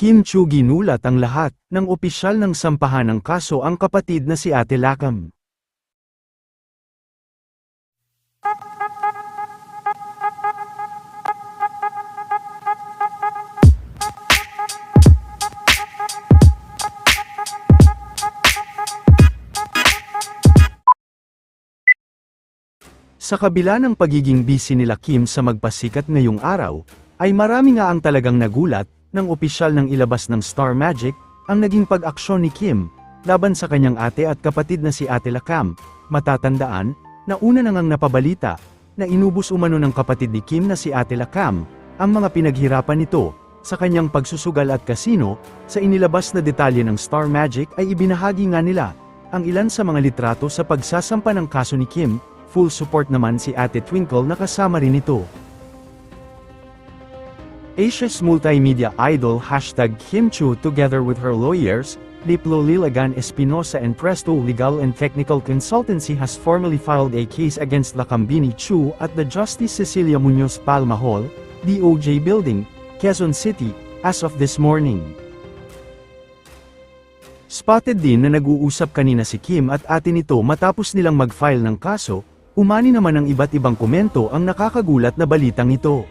Kim Chu ginulat ang lahat, ng opisyal ng sampahan ng kaso ang kapatid na si Ate Lakam. Sa kabila ng pagiging busy nila Kim sa magpasikat ngayong araw, ay marami nga ang talagang nagulat, ng opisyal ng ilabas ng Star Magic, ang naging pag-aksyon ni Kim, laban sa kanyang ate at kapatid na si Ate Lakam, matatandaan, na una na ngang napabalita, na inubos umano ng kapatid ni Kim na si Ate Lakam, ang mga pinaghirapan nito, sa kanyang pagsusugal at kasino, sa inilabas na detalye ng Star Magic ay ibinahagi nga nila, ang ilan sa mga litrato sa pagsasampa ng kaso ni Kim, full support naman si Ate Twinkle na kasama rin ito. Asia's multimedia idol hashtag Kim Chu together with her lawyers, Liplo Lilagan Espinosa and Presto Legal and Technical Consultancy has formally filed a case against Lacambini Chu at the Justice Cecilia Munoz Palma Hall, DOJ Building, Quezon City, as of this morning. Spotted din na nag-uusap kanina si Kim at ate nito matapos nilang mag-file ng kaso, umani naman ng iba't ibang komento ang nakakagulat na balitang ito.